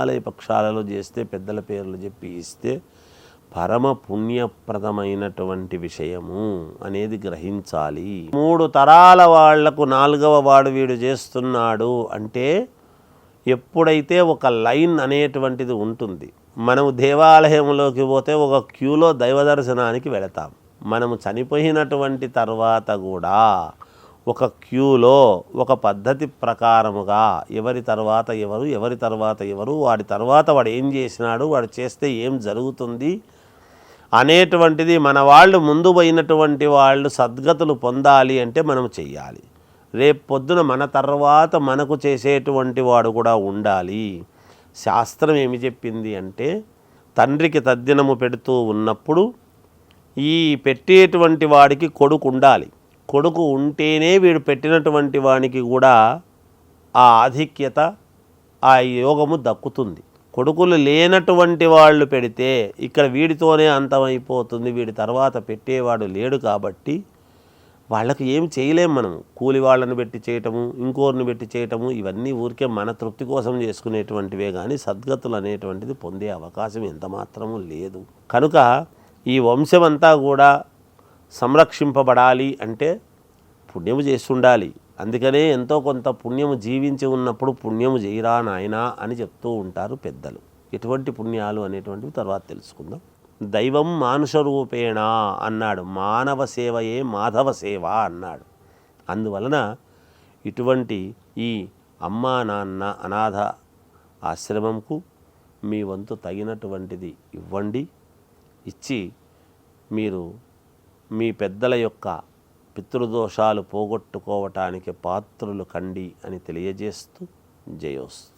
ఆలయ పక్షాలలో చేస్తే పెద్దల పేర్లు చెప్పి ఇస్తే పరమ పుణ్యప్రదమైనటువంటి విషయము అనేది గ్రహించాలి. మూడు తరాల వాళ్ళకు నాలుగవ వాడు వీడు చేస్తున్నాడు అంటే ఎప్పుడైతే ఒక లైన్ అనేటువంటిది ఉంటుంది మనము దేవాలయంలోకి పోతే ఒక క్యూలో దైవ దర్శనానికి వెళతాం. మనము చనిపోయినటువంటి తర్వాత కూడా ఒక క్యూలో ఒక పద్ధతి ప్రకారముగా ఎవరి తర్వాత ఎవరు ఎవరి తర్వాత ఎవరు వాడి తర్వాత వాడు ఏం చేసినాడు వాడు చేస్తే ఏం జరుగుతుంది అనేటువంటిది మన వాళ్ళు ముందు పోయినటువంటి వాళ్ళు సద్గతులు పొందాలి అంటే మనం చెయ్యాలి. రేపు పొద్దున మన తర్వాత మనకు చేసేటువంటి వాడు కూడా ఉండాలి. శాస్త్రం ఏమి చెప్పింది అంటే తండ్రికి తద్దినము పెడుతూ ఉన్నప్పుడు ఈ పెట్టేటువంటి వాడికి కొడుకు ఉండాలి. కొడుకు ఉంటేనే వీడు పెట్టినటువంటి వానికి కూడా ఆ ఆధిక్యత ఆ యోగము దక్కుతుంది. కొడుకులు లేనటువంటి వాళ్ళు పెడితే ఇక్కడ వీడితోనే అంతమైపోతుంది. వీడి తర్వాత పెట్టేవాడు లేడు కాబట్టి వాళ్ళకి ఏం చేయలేం మనం. కూలి వాళ్ళని పెట్టి చేయటము ఇంకోరిని పెట్టి చేయటము ఇవన్నీ ఊరికే మన తృప్తి కోసం చేసుకునేటువంటివే కానీ సద్గతులు అనేటువంటిది పొందే అవకాశం ఎంత మాత్రము లేదు. కనుక ఈ వంశమంతా కూడా సంరక్షింపబడాలి అంటే పుణ్యము చేస్తుండాలి. అందుకనే ఎంతో కొంత పుణ్యము జీవించి ఉన్నప్పుడు పుణ్యము చేయరా నాయనా అని చెప్తూ ఉంటారు పెద్దలు. ఎటువంటి పుణ్యాలు అనేటువంటివి తర్వాత తెలుసుకుందాం. దైవం మానుష రూపేణ అన్నాడు. మానవ సేవయే మాధవ సేవ అన్నాడు. అందువలన ఇటువంటి ఈ అమ్మా నాన్న అనాథ ఆశ్రమంకు మీ వంతు తగినటువంటిది ఇవ్వండి. ఇచ్చి మీరు మీ పెద్దల యొక్క పితృదోషాలు పోగొట్టుకోవటానికి పాత్రులు కండి అని తెలియజేస్తూ జయోస్తు.